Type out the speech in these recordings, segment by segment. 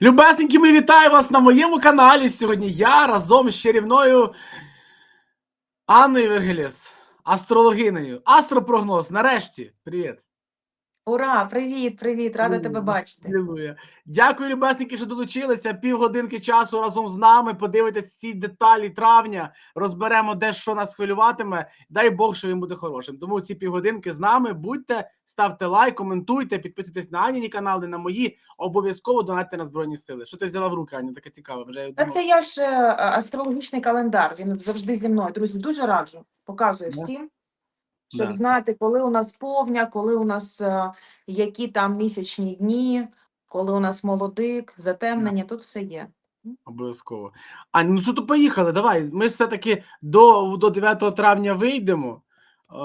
Любесенькі, ми вітаю вас на моєму каналі. Сьогодні я разом з чарівною Анною Вергеліс, астрологинею. Астропрогноз. Нарешті. Привіт. Ура! Привіт, привіт! Рада тебе бачити. Алілуя. Дякую, любесненькі, що долучилися. Півгодинки часу разом з нами. Подивитесь всі деталі травня, розберемо, де що нас хвилюватиме. Дай Бог, що він буде хорошим. Тому ці півгодинки з нами. Будьте, ставте лайк, коментуйте, підписуйтесь на Аніні канали, на мої. Обов'язково донатьте на Збройні Сили. Що ти взяла в руки, Аня? Таке цікаве. Вже Та це я ж е, астрологічний календар. Він завжди зі мною. Друзі, дуже раджу. Показую всім, щоб Да. знати, коли у нас повня, коли у нас е, які там місячні дні, коли у нас молодик, затемнення, тут все є. Обов'язково. А ну що то поїхали? Давай. Ми все-таки до, до 9 травня вийдемо. Е,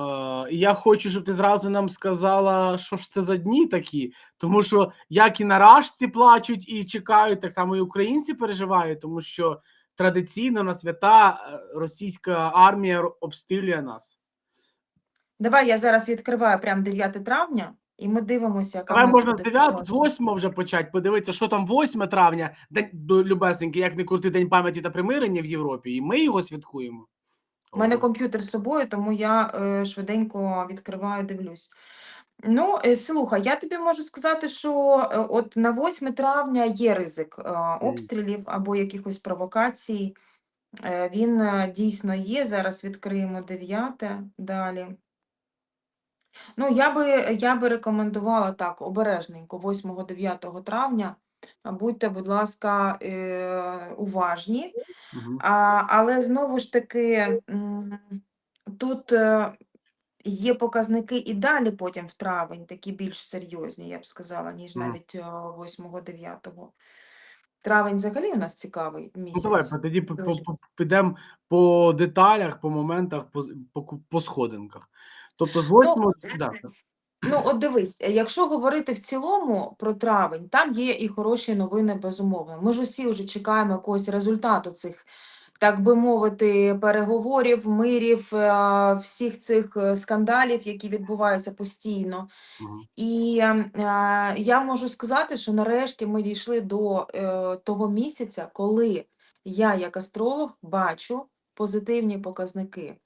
я хочу, щоб ти зразу нам сказала, що ж це за дні такі. Тому що як і на рашці плачуть і чекають, так само і українці переживають, тому що традиційно на свята е, російська армія обстрілює нас. Давай я зараз відкриваю прям 9 травня, і ми дивимося, яка в Давай нас можна з буде 9, з ситуація. 8 вже почати, подивитися, що там 8 травня, день до як не крути день пам'яті та примирення в Європі, і ми його святкуємо. У мене комп'ютер з собою, тому я е, швиденько відкриваю, дивлюсь. Ну, е, слухай, я тобі можу сказати, що е, от на 8 травня є ризик е, обстрілів або якихось провокацій. Е, Він е, дійсно є. Зараз відкриємо 9 далі. Ну, я би, я би рекомендувала так, обережненько, 8-9 травня. Будьте, будь ласка, е, уважні. Мгм. А, але знову ж таки, тут е, є показники і далі потім в травень, такі більш серйозні, я б сказала, ніж навіть 8-9. Травень взагалі у нас цікавий Ну, давай тоді по- по- підемо по деталях, по моментах, по, по, по сходинках. Тобто з 8 да. Ну, от дивись, якщо говорити в цілому про травень, там є і хороші новини, безумовно. Ми ж усі вже чекаємо якогось результату цих, так би мовити, переговорів, мирів, е, всіх цих е, скандалів, які відбуваються постійно. І е, я можу сказати, що нарешті ми дійшли до того місяця, коли я, як астролог, бачу позитивні показники.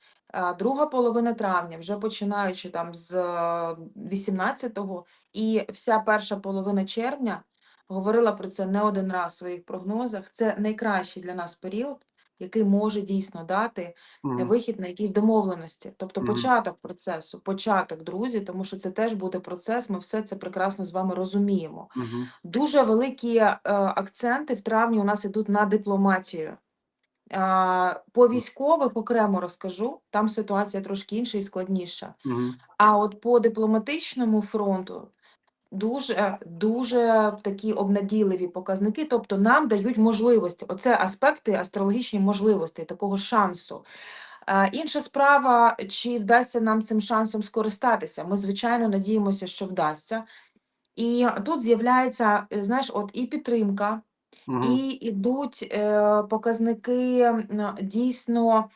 Друга половина травня, вже починаючи там з е, 18-го, і вся перша половина червня говорила про це не один раз в своїх прогнозах. Це найкращий для нас період, який може дійсно дати Мгм. вихід на якісь домовленості, тобто Мгм. початок процесу, початок, друзі, тому що це теж буде процес. Ми все це прекрасно з вами розуміємо. Мгм. Дуже великі е, акценти в травні у нас ідуть на дипломатію. По військових окремо розкажу, там ситуація трошки інша і складніша. Мгм. А от по дипломатичному фронту дуже дуже такі обнадійливі показники, тобто нам дають можливості. Оце аспекти астрологічні можливості, такого шансу. Інша справа, чи вдасться нам цим шансом скористатися. Ми, звичайно, надіємося, що вдасться. І тут з'являється, знаєш, от і підтримка, Мгм. і йдуть е, показники дійсно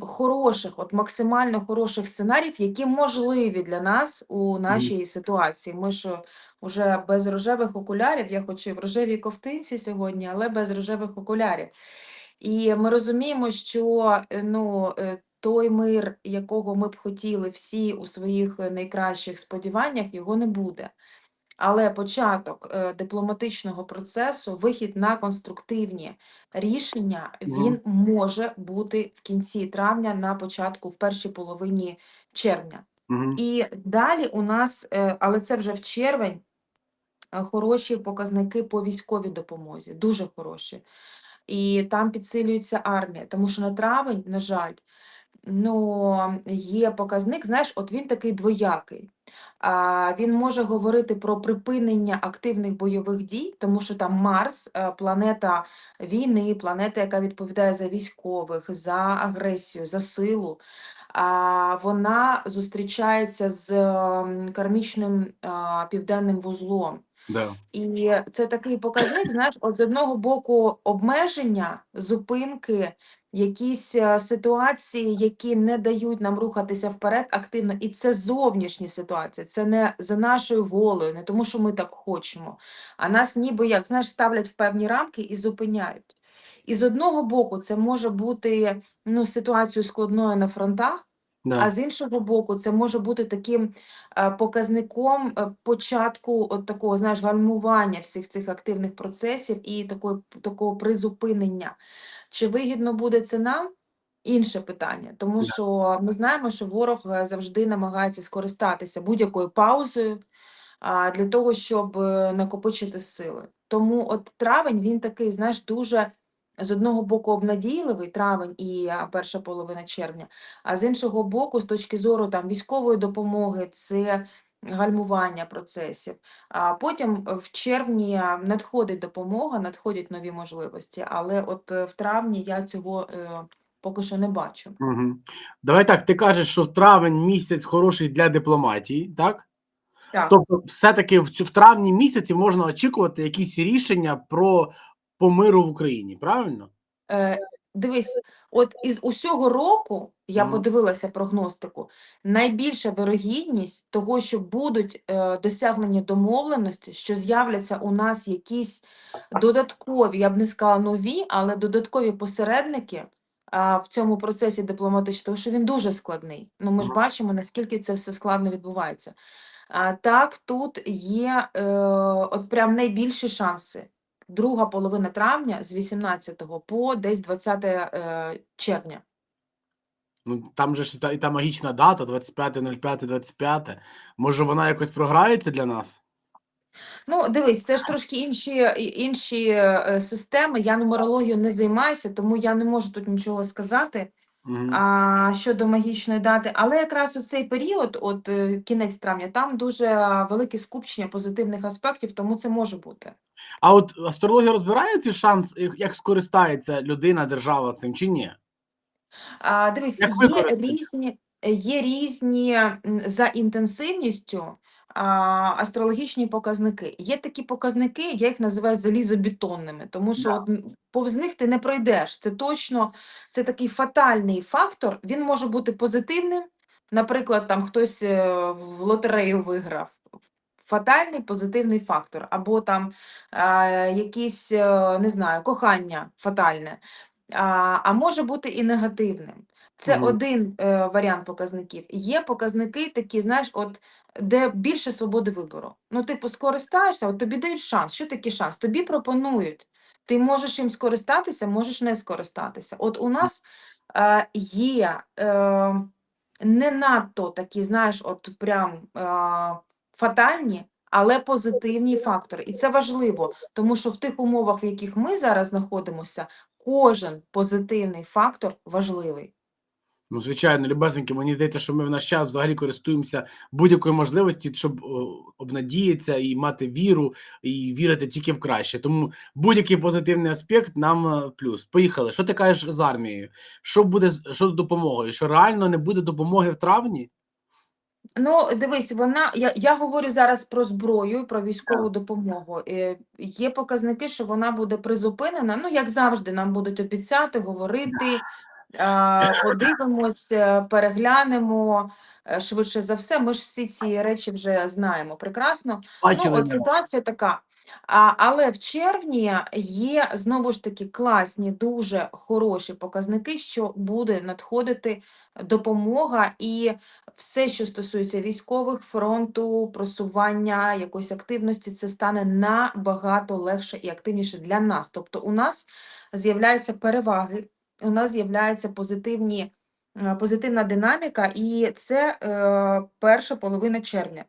хороших, от максимально хороших сценаріїв, які можливі для нас у нашій ситуації. Ми ж вже без рожевих окулярів, я хочу в рожевій ковтинці сьогодні, але без рожевих окулярів. І ми розуміємо, що е, ну, е, той мир, якого ми б хотіли всі у своїх е, найкращих сподіваннях, його не буде. Але початок е, дипломатичного процесу, вихід на конструктивні рішення, він може бути в кінці травня, на початку, в першій половині червня. Мгм. І далі у нас, е, але це вже в червень, е, хороші показники по військовій допомозі, дуже хороші. І там підсилюється армія, тому що на травень, на жаль, ну, є показник, знаєш, от він такий двоякий. А, він може говорити про припинення активних бойових дій, тому що там Марс, е, планета війни, планета, яка відповідає за військових, за агресію, за силу. А, вона зустрічається з кармічним а, південним вузлом. Да. І це такий показник, знаєш, от з одного боку обмеження, зупинки, якісь е, ситуації, які не дають нам рухатися вперед активно. І це зовнішні ситуації, це не за нашою волею, не тому, що ми так хочемо, а нас ніби як знаєш, ставлять в певні рамки і зупиняють. І з одного боку, це може бути ну, ситуацією складною на фронтах. Да. А з іншого боку, це може бути таким е, показником е, початку от такого, знаєш, гальмування всіх цих активних процесів і такої, такого призупинення. Чи вигідно буде це нам? Інше питання, тому що ми знаємо, що ворог е, завжди намагається скористатися будь-якою паузою а, для того, щоб е, накопичити сили. Тому от травень він такий, знаєш, дуже з одного боку обнадійливий травень і перша половина червня, а з іншого боку, з точки зору там військової допомоги, це гальмування процесів. А потім в червні надходить допомога, надходять нові можливості, але от е, в травні я цього е, поки що не бачу. Угу. Давай так, ти кажеш, що травень місяць хороший для дипломатії, так? Так. Тобто, все-таки в, цю, в травні місяці можна очікувати якісь рішення про по миру в Україні, правильно? Е, дивись, от із усього року я подивилася прогностику. Найбільша вирогідність того, що будуть е, досягнені домовленості, що з'являться у нас якісь додаткові, я б не сказала нові, але додаткові посередники а, в цьому процесі дипломатичному, тому що він дуже складний. Ну, ми ж бачимо, наскільки це все складно відбувається. А, так, тут є е, от прям найбільші шанси. Друга половина травня з 18 по десь 20 е, червня. Ну там же ж та, і та магічна дата 25.05.25. Може, вона якось програється для нас? Ну, дивись, це ж трошки інші, інші е, системи. Я нумерологію не займаюся, тому я не можу тут нічого сказати. А, щодо магічної дати. Але якраз у цей період, от е, кінець травня, там дуже велике скупчення позитивних аспектів, тому це може бути. А от астрологія розбирає цей шанс, як як скористається людина, держава цим чи ні? А, дивись, Як є різні, є різні за інтенсивністю астрологічні показники. Є такі показники, я їх називаю залізобетонними, тому що Да. от, повз них ти не пройдеш. Це точно це такий фатальний фактор. Він може бути позитивним. Наприклад, там хтось е, в лотерею виграв. Фатальний позитивний фактор, або там е, якісь, не знаю, кохання фатальне а, а може бути і негативним. Це Мгм. один е, варіант показників. Є показники такі, знаєш, от де більше свободи вибору. Ну, типу, скористаєшся, от тобі дають шанс. Що таке шанс? Тобі пропонують. Ти можеш їм скористатися, можеш не скористатися. От у нас е, є е, не надто такі, знаєш, от прям е, фатальні, але позитивні фактори. І це важливо, тому що в тих умовах, в яких ми зараз знаходимося, кожен позитивний фактор важливий. Ну, звичайно, любесеньки, мені здається, що ми в наш час взагалі користуємося будь-якою можливості, щоб обнадіятися і мати віру, і вірити тільки в краще. Тому будь-який позитивний аспект нам е, плюс. Поїхали. Що ти кажеш з армією? Що буде що з допомогою? Що реально не буде допомоги в травні? Ну, дивись, вона я, я говорю зараз про зброю, про військову допомогу. Е, є показники, що вона буде призупинена. Ну, як завжди, нам будуть обіцяти, говорити. Подивимось, е, переглянемо е, швидше за все. Ми ж всі ці речі вже знаємо прекрасно. Ну, от ситуація така. А, але в червні є знову ж таки класні, дуже хороші показники, що буде надходити допомога і все, що стосується військових, фронту, просування, якоїсь активності, це стане набагато легше і активніше для нас. Тобто у нас з'являються переваги, у нас з'являються позитивні, е, позитивна динаміка, і це е, перша половина червня.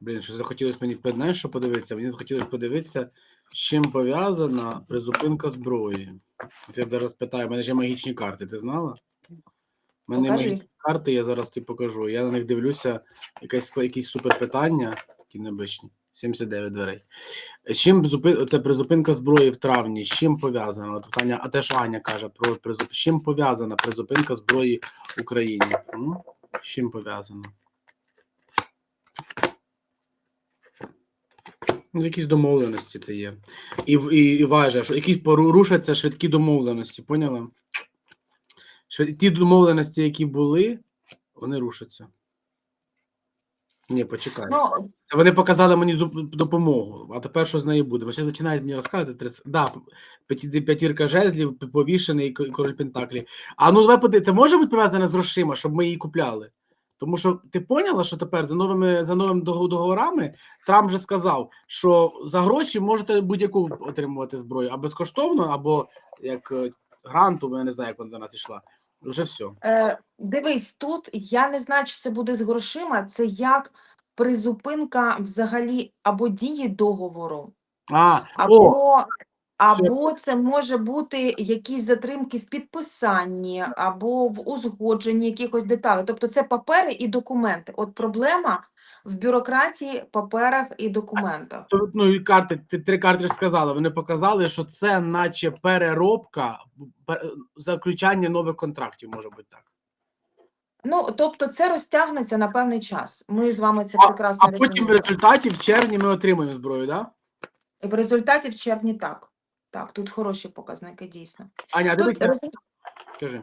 Блін, що захотілося мені знаєш, що подивитися? Мені захотілося подивитися, з чим пов'язана призупинка зброї. От я зараз питаю, в мене ж є магічні карти, ти знала? У мене Покажи. магічні карти, я зараз тобі покажу. Я на них дивлюся, якесь, якісь супер питання, такі необичні. 79 дверей. Чим зупи... Оце призупинка зброї в травні? З чим пов'язана? Питання, а те, що Аня каже про призуп... З чим пов'язана призупинка зброї в Україні? З чим пов'язано? Ну, якісь домовленості це є. І, і, і важливо, що якісь порушаться швидкі домовленості, поняла? Швид... Ті домовленості, які були, вони рушаться. Ні, почекай. Ну, Це Вони показали мені зуп- допомогу, а тепер що з нею буде? Вони починають мені розказувати. трис- Да, п'яті- п'ятірка жезлів, п- повішений і король Пентаклі. А ну давай подивимося, це може бути пов'язане з грошима, щоб ми її купляли? Тому що ти поняла, що тепер за новими за новими дого- договорами Трамп вже сказав, що за гроші можете будь-яку отримувати зброю, а безкоштовно, або як е, гранту, я не знаю, як вона до нас йшла. Вже все. Е, дивись, тут я не знаю, чи це буде з грошима, це як призупинка взагалі або дії договору, А, о, або, або це може бути якісь затримки в підписанні, або в узгодженні якихось деталей. Тобто це папери і документи. От проблема в бюрократії, паперах і документах. Ну і карти, ти три карти сказали. Вони показали, що це наче переробка, заключання нових контрактів, може бути так. Ну, тобто це розтягнеться на певний час. Ми з вами це А, прекрасно а потім в результаті в червні ми отримаємо зброю, да? В результаті в червні так. Так, тут хороші показники дійсно. Аня, Тут дивися, розум- скажи.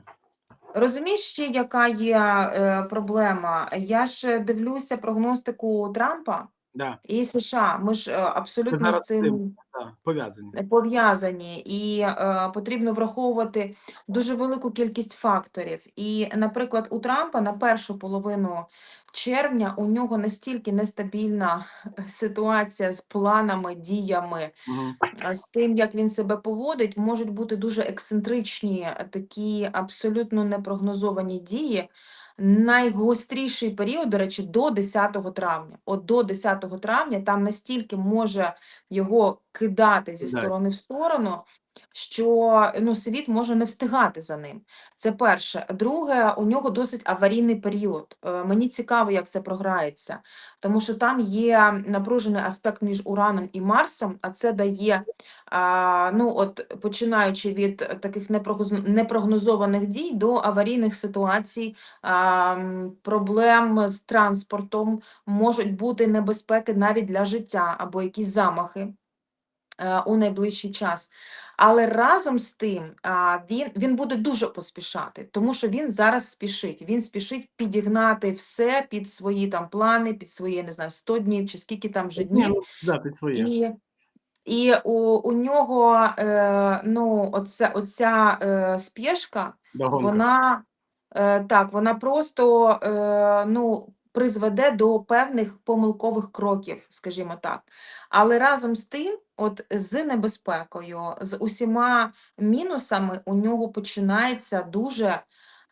Розумієш ще, яка є е, проблема? Я ж дивлюся прогностику Трампа Да, і США. Ми ж е, абсолютно зараз з цим цим. да, пов'язані. пов'язані, і е, потрібно враховувати дуже велику кількість факторів. І, наприклад, у Трампа на першу половину червня у нього настільки нестабільна ситуація з планами, діями, Угу. з тим, як він себе поводить, можуть бути дуже ексцентричні, е, такі абсолютно непрогнозовані дії. Найгостріший період, до речі, до 10 травня. От до 10 травня там настільки може його кидати зі сторони в сторону, що ну, світ може не встигати за ним. Це перше. Друге, у нього досить аварійний період. Е, Мені цікаво, як це програється, тому що там є напружений аспект між Ураном і Марсом, а це дає, ну от починаючи від таких непрогноз- непрогнозованих дій до аварійних ситуацій, проблем з транспортом, можуть бути небезпеки навіть для життя або якісь замахи е, у найближчий час. Але разом з тим він, він буде дуже поспішати, тому що він зараз спішить. Він спішить підігнати все під свої там плани, під свої, не знаю, 100 днів чи скільки там вже днів. ну, да, під своє. І, і у, у нього е, ну, оця, оця е, Догонка. вона е, так, вона просто е, ну, призведе до певних помилкових кроків, скажімо так. Але разом з тим, от з небезпекою, з усіма мінусами, у нього починається дуже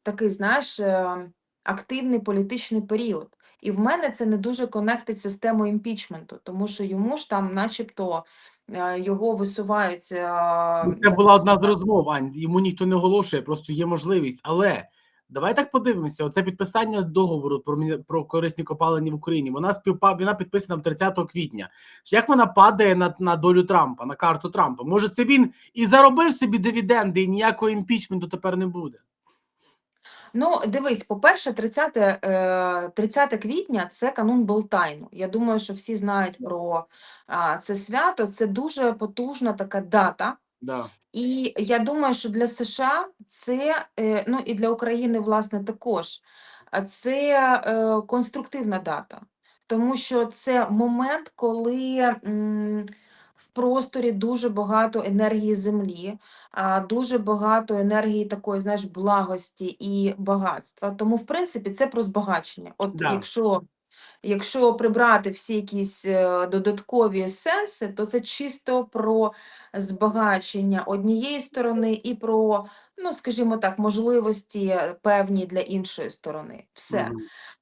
такий, знаєш, е, активний політичний період. І в мене це не дуже конектиться з темою імпічменту, тому що йому ж там, начебто, е, його висувають. е, Ну, Це була одна з розмов, Ань. Йому ніхто не оголошує, просто є можливість. Але давай так подивимося: оце підписання договору про, про корисні копалини в Україні. Вона співпа вона підписана 30 квітня. Як вона падає на, на долю Трампа, на карту Трампа? Може, це він і заробив собі дивіденди, і ніякого імпічменту тепер не буде. Ну, дивись, по-перше, 30, е, 30 квітня це канун Болтайну. Я думаю, що всі знають про це свято. Це дуже потужна така дата. Да. І я думаю, що для США це, е, ну і для України, власне, також, а це е, конструктивна дата, тому що це момент, коли в просторі дуже багато енергії землі, а, дуже багато енергії такої, знаєш, благості і багатства. Тому, в принципі, це про збагачення. От Да. якщо Якщо прибрати всі якісь е, додаткові сенси, то це чисто про збагачення однієї сторони і про, ну скажімо так, можливості певні для іншої сторони. Все. Мгм.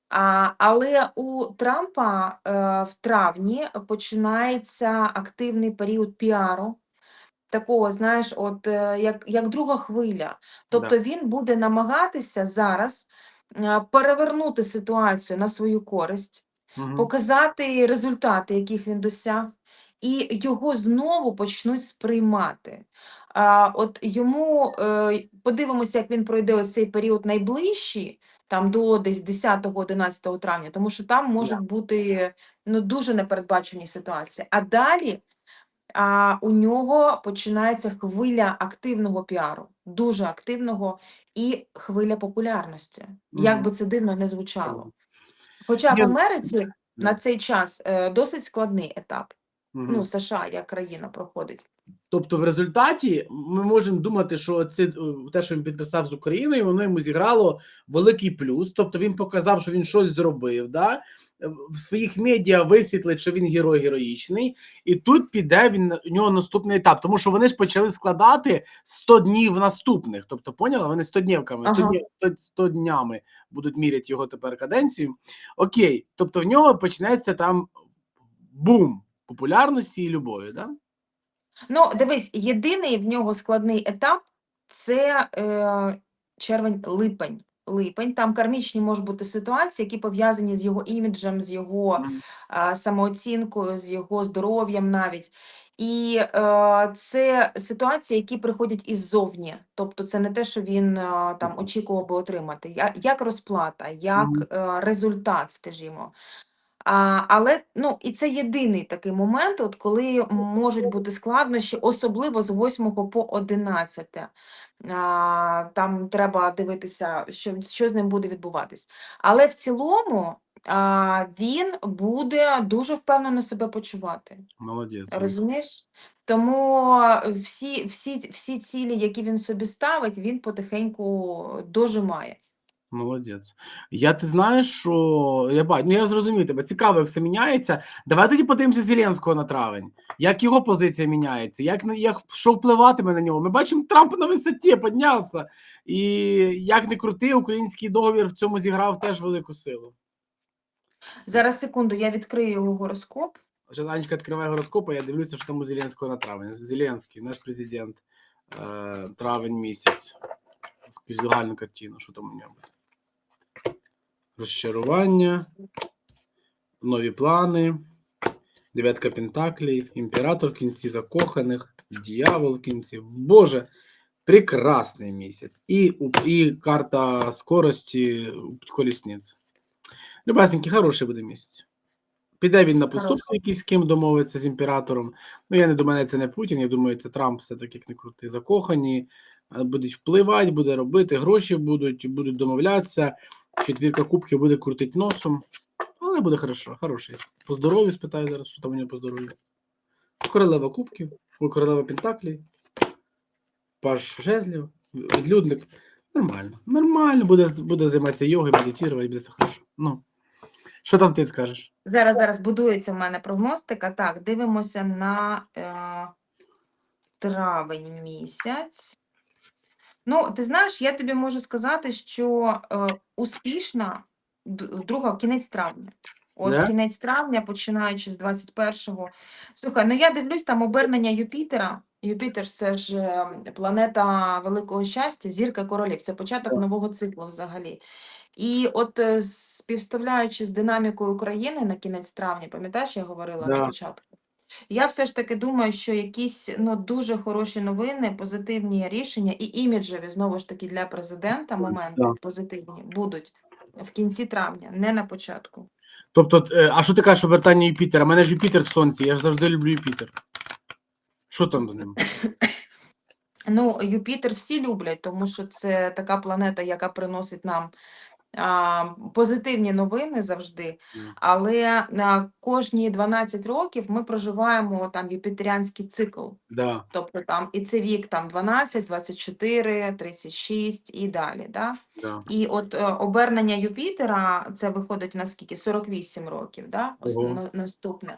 А, але у Трампа е, в травні починається активний період піару. Такого, знаєш, от е, як, як друга хвиля. Тобто він буде намагатися зараз е, перевернути ситуацію на свою користь, Мгм. показати результати, яких він досяг, і його знову почнуть сприймати. А, от йому е, подивимося, як він пройде ось цей період найближчий, там до десь 10-11 травня, тому що там можуть бути ну, дуже непередбачені ситуації. А далі а, у нього починається хвиля активного піару, дуже активного, і хвиля популярності. Як би це дивно не звучало. Хоча в ну, Америці на цей час е, досить складний етап. Ну, США як країна проходить. Тобто, в результаті ми можемо думати, що це е, те, що він підписав з Україною, воно йому зіграло великий плюс. Тобто він показав, що він щось зробив. Да? В своїх медіа висвітлить, що він герой героїчний, і тут піде він у нього наступний етап. Тому що вони ж почали складати 100 днів наступних. Тобто, поняла? Вони 100 днівками, 100, Ага. днів, 100, 100 днями будуть міряти його тепер каденцію. Окей, тобто в нього почнеться там бум популярності і любові. Да? Ну, дивись, єдиний в нього складний етап це е, червень-липень. Липень. Там кармічні можуть бути ситуації, які пов'язані з його іміджем, з його а, самооцінкою, з його здоров'ям навіть. І е, це ситуації, які приходять іззовні. Тобто це не те, що він е, там очікував би отримати, Я- як розплата, як е, результат, скажімо. А, але ну, і це єдиний такий момент, от коли можуть бути складнощі, особливо з 8 по 11. А, там треба дивитися, що, що з ним буде відбуватись. Але в цілому а, він буде дуже впевнено себе почувати. Молодець. Розумієш? Тому всі, всі, всі цілі, які він собі ставить, він потихеньку дожимає. Молодець. Я ти знаєш, що я бачу, ну я зрозумів тебе. Цікаво, як все міняється. Давай тоді подивимося Зеленського на травень. Як його позиція міняється, як, на- як що впливатиме на нього. Ми бачимо, Трамп на висоті піднявся. І як не крути, український договір в цьому зіграв теж велику силу. Зараз секунду, я відкрию його гороскоп. Анечка відкриває гороскоп, а я дивлюся, що там у Зеленського на травень. Зеленський, наш президент, е, травень місяць. Загальну картину, що там у нього буде. Розчарування, нові плани, дев'ятка пентаклей, імператор в кінці закоханих, дьявол в кінці. Боже, прекрасний місяць. І, і карта скорості у колісниці. Любасенький, хороший буде місяць. Піде він на поступки, якісь з ким домовиться з імператором. Ну, я не думаю, це не Путін, я думаю, це Трамп все-таки як не крути. Закохані, будуть впливати, буде робити, гроші будуть, будуть домовлятися. Четвірка кубків буде крутити носом. Але буде хорошо, хороший. По здоров'ю спитаю зараз, що там у нього по здоров'ю. Королева кубків, королева пентаклей, паж жезлів, відлюдник. Нормально. Нормально, буде, буде займатися йогою, медитувати, буде все хорошо. Ну. Що там ти скажеш? Зараз зараз будується в мене прогностика. Так, дивимося на е, травень місяць. Ну, ти знаєш, я тобі можу сказати, що е, успішна д- друга кінець травня. От Да? кінець травня, починаючи з 21-го. Слухай, ну я дивлюсь там обернення Юпітера. Юпітер це ж е, планета великого щастя, зірка королів. Це початок Так. нового циклу взагалі. І от е, співставляючи з динамікою України на кінець травня, пам'ятаєш, я говорила Да. на початку. Я все ж таки думаю, що якісь ну, дуже хороші новини, позитивні рішення і іміджеві, знову ж таки, для президента моменти да. позитивні будуть в кінці травня, не на початку. Тобто, е, а що ти кажеш обертання Юпітера? У мене ж Юпітер в сонці, я ж завжди люблю Юпітер. Що там з ним? Ну, Юпітер всі люблять, тому що це така планета, яка приносить нам позитивні новини завжди. Але на кожні 12 років ми проживаємо там юпітеріанський цикл. Да. Тобто там і це вік там 12, 24, 36 і далі. Да? Да. І от е, обернення Юпітера, це виходить на скільки? 48 років, да? Ого. наступне.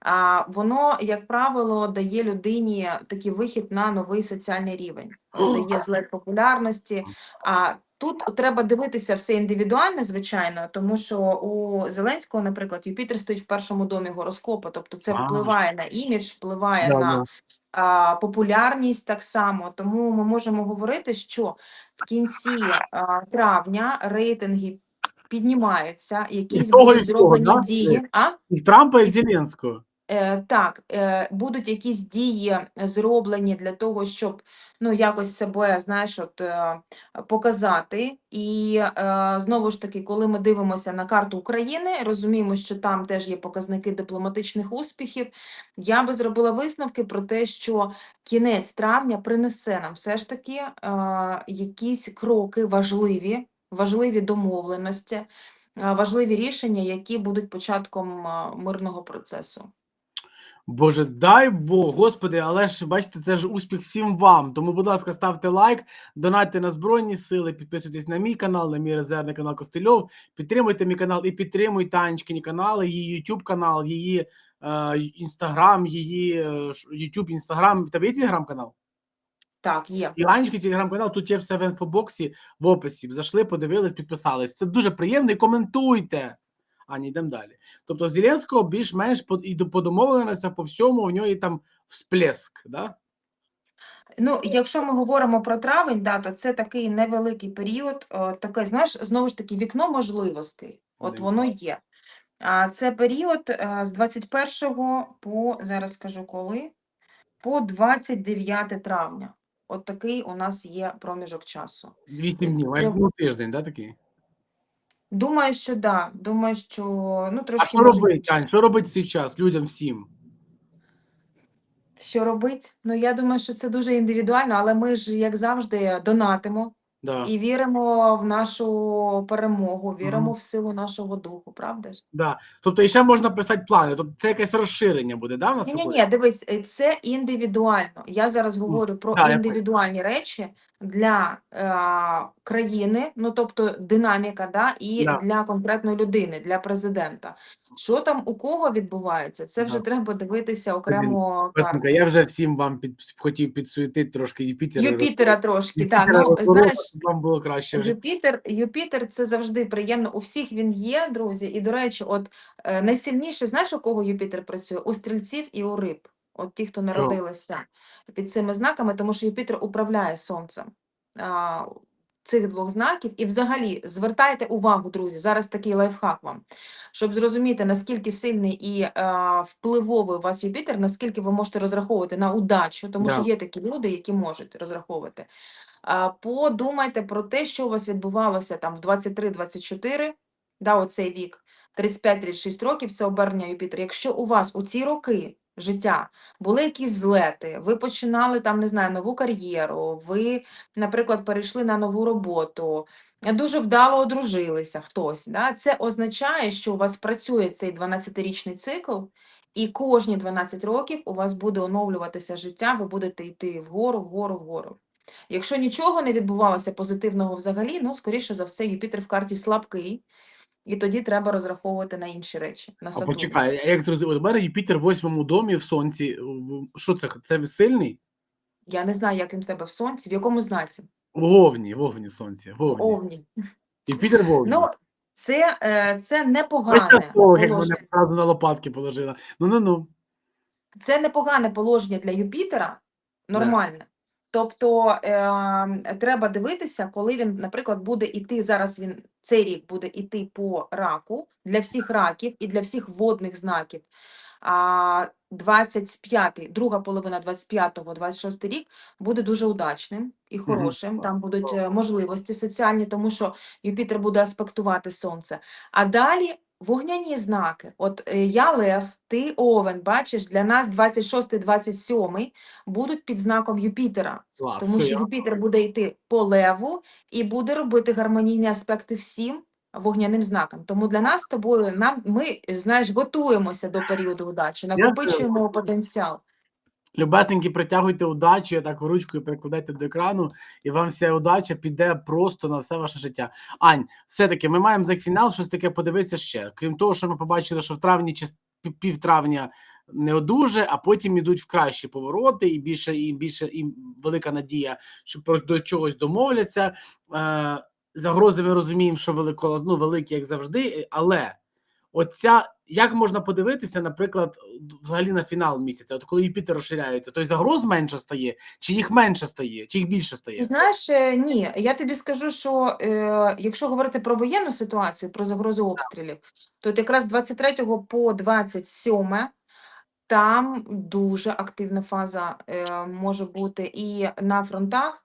А воно, як правило, дає людині такий вихід на новий соціальний рівень, дає злет популярності. А тут треба дивитися все індивідуально, звичайно, тому що у Зеленського, наприклад, Юпітер стоїть в першому домі гороскопу, тобто це впливає на імідж, впливає Да, на а, популярність так само. Тому ми можемо говорити, що в кінці а, травня рейтинги піднімаються, якісь і будуть того, зроблені да? дії. А? І Трампа і Зеленського. Е, так, е, будуть якісь дії зроблені для того, щоб ну, якось себе, знаєш, от, е, показати. І знову ж таки, коли ми дивимося на карту України, розуміємо, що там теж є показники дипломатичних успіхів. Я би зробила висновки про те, що кінець травня принесе нам все ж таки якісь кроки важливі, важливі домовленості, важливі рішення, які будуть початком мирного процесу. Боже, дай Бог, господи, але ж бачите, це ж успіх всім вам. Тому, будь ласка, ставте лайк, донатьте на Збройні Сили, підписуйтесь на мій канал, на мій резервний канал Костельов. Підтримуйте мій канал і підтримуйте Анечкині канали, її YouTube канал, її е, інстаграм, її е, YouTube, інстаграм. В тебе є телеграм-канал? Так, є. І Анечки телеграм-канал, тут є все в інфобоксі в описі. Зайшли, подивились, підписались. Це дуже приємно і коментуйте. Ані, йдемо далі. Тобто Зеленського більш-менш і по домовленостях по всьому у нього є там всплеск, да? Ну, якщо ми говоримо про травень, да, то це такий невеликий період, е, таке, знаєш, знову ж таки, вікно можливостей. От воно є. А це період е, з 21 по, зараз скажу коли, по 29 травня. От такий у нас є проміжок часу. Вісім днів, майже ну, тиждень, да, такий? Думаю, що да. Думаю, що ну А що може робити, більше. Ань, що робити цей час людям всім? Що робить? Ну я думаю, що це дуже індивідуально, але ми ж, як завжди, донатимо. Да, І віримо в нашу перемогу, віримо Мгм. в силу нашого духу, правда ж? да. Тобто і ще можна писати плани, тобто це якесь розширення буде, да, нас Ні, ні, виходить? ні, дивись, е, це індивідуально. Я зараз говорю про да, я понял. індивідуальні речі для е, країни, ну тобто динаміка, да, і Да. для конкретної людини, для президента. Що там у кого відбувається, це вже Да. треба дивитися окремо карту. я вже всім вам під, хотів підсуетити трошки Юпітера. Юпітера трошки, так. Юпітера Ну, розворот, знаєш, щоб вам було краще. вже. Юпітер, Юпітер це завжди приємно. У всіх він є, друзі. І, до речі, от е, найсильніше, знаєш, у кого Юпітер працює? У стрільців і у риб. От ті, хто народилися під цими знаками, тому що Юпітер управляє сонцем. А, Цих двох знаків, і взагалі звертайте увагу, друзі. Зараз такий лайфхак вам, щоб зрозуміти, наскільки сильний і е, впливовий у вас Юпітер, наскільки ви можете розраховувати на удачу, тому що є такі люди, які можуть розраховувати. А, Подумайте про те, що у вас відбувалося там в 23-24, да, оцей вік, 35-36 років, це обернення Юпітера. Якщо у вас у ці роки життя були якісь злети, ви починали там, не знаю, нову кар'єру, ви, наприклад, перейшли на нову роботу, дуже вдало одружилися хтось, да, це означає, що у вас працює цей 12-річний цикл, і кожні 12 років у вас буде оновлюватися життя, ви будете йти вгору, вгору, вгору. Якщо нічого не відбувалося позитивного взагалі, ну, скоріше за все, Юпітер в карті слабкий, і тоді треба розраховувати на інші речі, на А почекай, а як зрозуміло, у мене Юпітер в восьмому домі в сонці. Що це? Це сильний? Я не знаю, як він в тебе в сонці, в якому знаці? В Овні, в Овні сонці. В Овні. Юпітер в Овні. Ну, це, е, це непогане слово, як мене одразу на лопатки положила. Ну ну ну. Це непогане положення для Юпітера, нормальне. Тобто е, треба дивитися, коли він, наприклад, буде іти, зараз він цей рік буде іти по раку для всіх раків і для всіх водних знаків. А 25-й, друга половина 25-го, 26 рік буде дуже удачним і хорошим. Там будуть е, можливості соціальні, тому що Юпітер буде аспектувати сонце. А далі вогняні знаки. От е, я Лев, ти Овен, бачиш, для нас 26-27 будуть під знаком Юпітера. Клас. Тому що я- Юпітер буде йти по леву і буде робити гармонійні аспекти всім вогняним знакам. Тому для нас з тобою нам ми знаєш готуємося до періоду удачі, накопичуємо потенціал. Любесенькі, притягуйте удачу, я так ручкою перекладайте до екрану, і вам вся удача піде просто на все ваше життя. Ань, все-таки ми маємо за фінал щось таке подивитися ще. Крім того, що ми побачили, що в травні чи пів не одуже, а потім ідуть в кращі повороти, і більше, і більше, і велика надія, що про до чогось домовляться. Е, загрози ми розуміємо, що велико, ну, великі, як завжди, але. Оця, як можна подивитися, наприклад, взагалі на фінал місяця, от коли Юпітер розширяється, то й загроз менше стає, чи їх менше стає, чи їх більше Ти стає? знаєш, е, ні, я тобі скажу, що е, якщо говорити про воєнну ситуацію, про загрозу обстрілів, то от якраз з 23 по 27 Там дуже активна фаза е, може бути і на фронтах,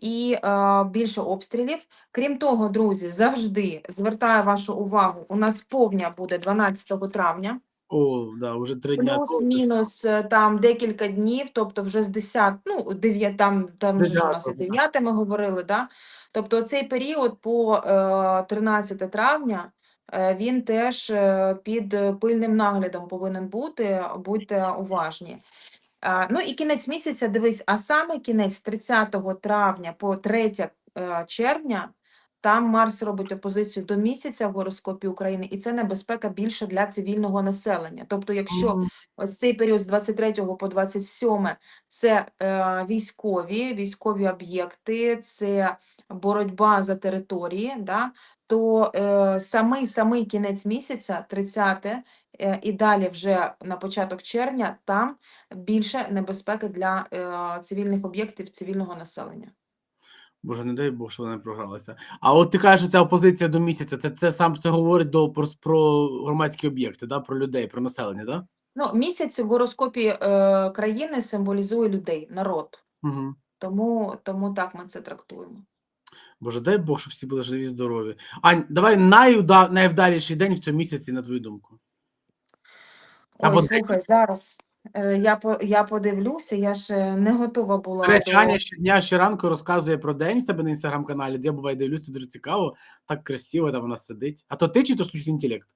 і е, більше обстрілів. Крім того, друзі, завжди звертаю вашу увагу. У нас повня буде 12 травня. О, да, уже три дня. Плюс-мінус е, там декілька днів, тобто вже з 10, ну, 9, там, там же ж у нас і 9 ми говорили, да? Тобто цей період по е, 13 травня, е, він теж е, під пильним наглядом повинен бути, будьте уважні. А, ну і кінець місяця, дивись, а саме кінець 30 травня по 3 е, червня, там Марс робить опозицію до місяця в гороскопі України, і це небезпека більше для цивільного населення. Тобто, якщо ось цей період з 23 по 27 це е, військові, військові об'єкти, це боротьба за території, да, то е, самий самий кінець місяця, 30 е, і далі вже на початок червня, там більше небезпеки для е, цивільних об'єктів, цивільного населення. Боже, не дай Бог, що вона не програлася. А от ти кажеш, що ця опозиція до місяця, це, це сам це говорить до про, про громадські об'єкти, да? про людей, про населення, да? Ну, місяць в гороскопі е, країни символізує людей, народ. Угу. Тому, тому так ми це трактуємо. Боже, дай Бог, щоб всі були живі, здорові. Ань, давай найуда, найвдаліший день в цьому місяці, на твою думку. Або Ой, слухай, зараз е, я, по, я подивлюся, я ж не готова була До речі. Аня щодня щоранку розказує про день в себе на інстаграм-каналі, де я буває дивлюся, це дуже цікаво, так красиво там вона сидить. А то ти чи то штучний інтелект?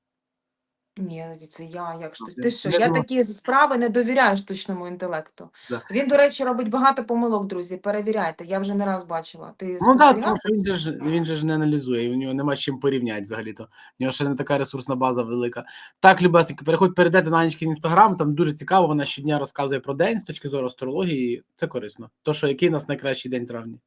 Ні, це я, як ж А, ти, що, я я думав- такі справи не довіряю штучному інтелекту. Да. Він, до речі, робить багато помилок, друзі, перевіряйте, я вже не раз бачила. Ти Ну так, спостерігав тому що він же ж він же ж не аналізує, і у нього нема з чим порівняти взагалі-то. У нього ще не така ресурсна база велика. Так, Любасики, переходь, перейдете на Анечкин інстаграм, там дуже цікаво, вона щодня розказує про день з точки зору астрології, це корисно. То, що який у нас найкращий день травня?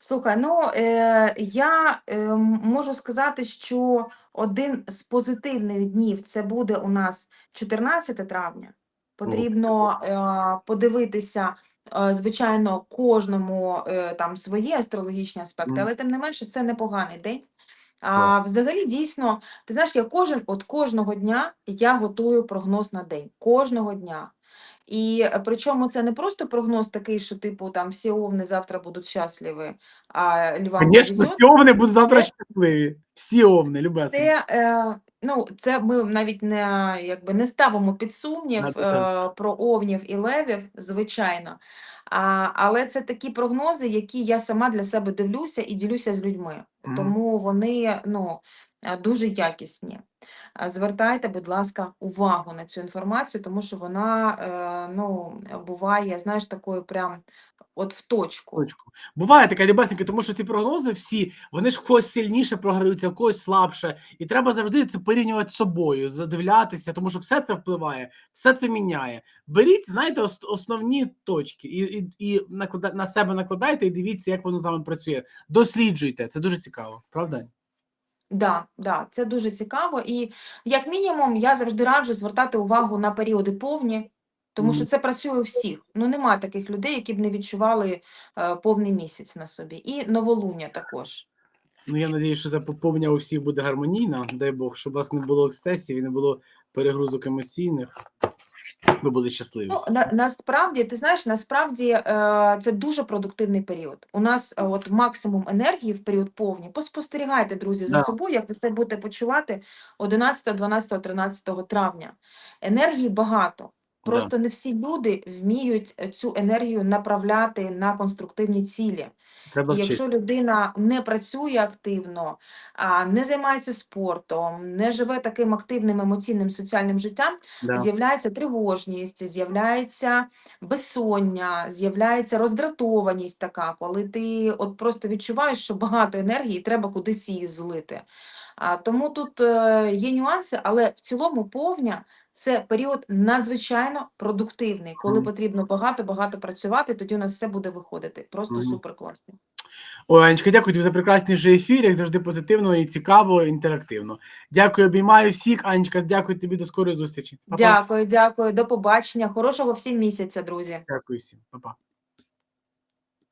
Слухай, ну е, я е, м- можу сказати, що один з позитивних днів це буде у нас 14 травня. Потрібно е, подивитися, е, звичайно, кожному е, там свої астрологічні аспекти, але тим не менше це непоганий день. А взагалі дійсно, ти знаєш, я кожен от кожного дня я готую прогноз на день. Кожного дня. І е, причому це не просто прогноз такий, що типу там всі овни завтра будуть щасливі, а львам Звісно, всі овни будуть завтра Це- щасливі. Всі овни, Любасики. Це, е, ну, це ми навіть не, якби, не ставимо під сумнів е, про овнів і левів, звичайно. А, але це такі прогнози, які я сама для себе дивлюся і ділюся з людьми. Тому вони ну, е, дуже якісні. Звертайте, будь ласка, увагу на цю інформацію, тому що вона е, ну, буває, знаєш, такою прям от в точку. Точку. Буває таке, Любасики, тому що ці прогнози всі, вони ж когось сильніше програються, в когось слабше. І треба завжди це порівнювати з собою, задивлятися, тому що все це впливає, все це міняє. Беріть, знаєте, основні точки і, і, і наклада, на себе накладайте і дивіться, як воно з вами працює. Досліджуйте, це дуже цікаво, правда? Да, да, це дуже цікаво. І як мінімум, я завжди раджу звертати увагу на періоди повні, тому що це працює у всіх. Ну, немає таких людей, які б не відчували е, повний місяць на собі. І новолуння також. Ну я надію, що це поповнення у всіх буде гармонійно. Дай Бог, щоб у вас не було ексцесів і не було перегрузок емоційних. Ви були щасливі. Ну, на, насправді, ти знаєш, насправді е, це дуже продуктивний період. У нас е, от максимум енергії в період повні. Поспостерігайте, друзі, за Да. собою, як ви себе будете почувати 11, 12, 13 травня. Енергії багато. Да. Просто не всі люди вміють е, цю енергію направляти на конструктивні цілі. Треба І якщо людина не працює активно, а не займається спортом, не живе таким активним емоційним соціальним життям, Да. з'являється тривожність, з'являється безсоння, з'являється роздратованість така, коли ти от просто відчуваєш, що багато енергії, треба кудись її злити. А, тому тут е, є нюанси, але в цілому повня це період надзвичайно продуктивний, коли Мгм. потрібно багато-багато працювати, тоді у нас все буде виходити. Просто Мгм. супер класно. Ой, Анечка, дякую тобі за прекрасніший ефір, як завжди позитивно і цікаво, і інтерактивно. Дякую, обіймаю всіх. Анечка, дякую тобі до скорої зустрічі. Па-па. Дякую, дякую, до побачення. Хорошого всім місяця, друзі. Дякую всім. Па-па.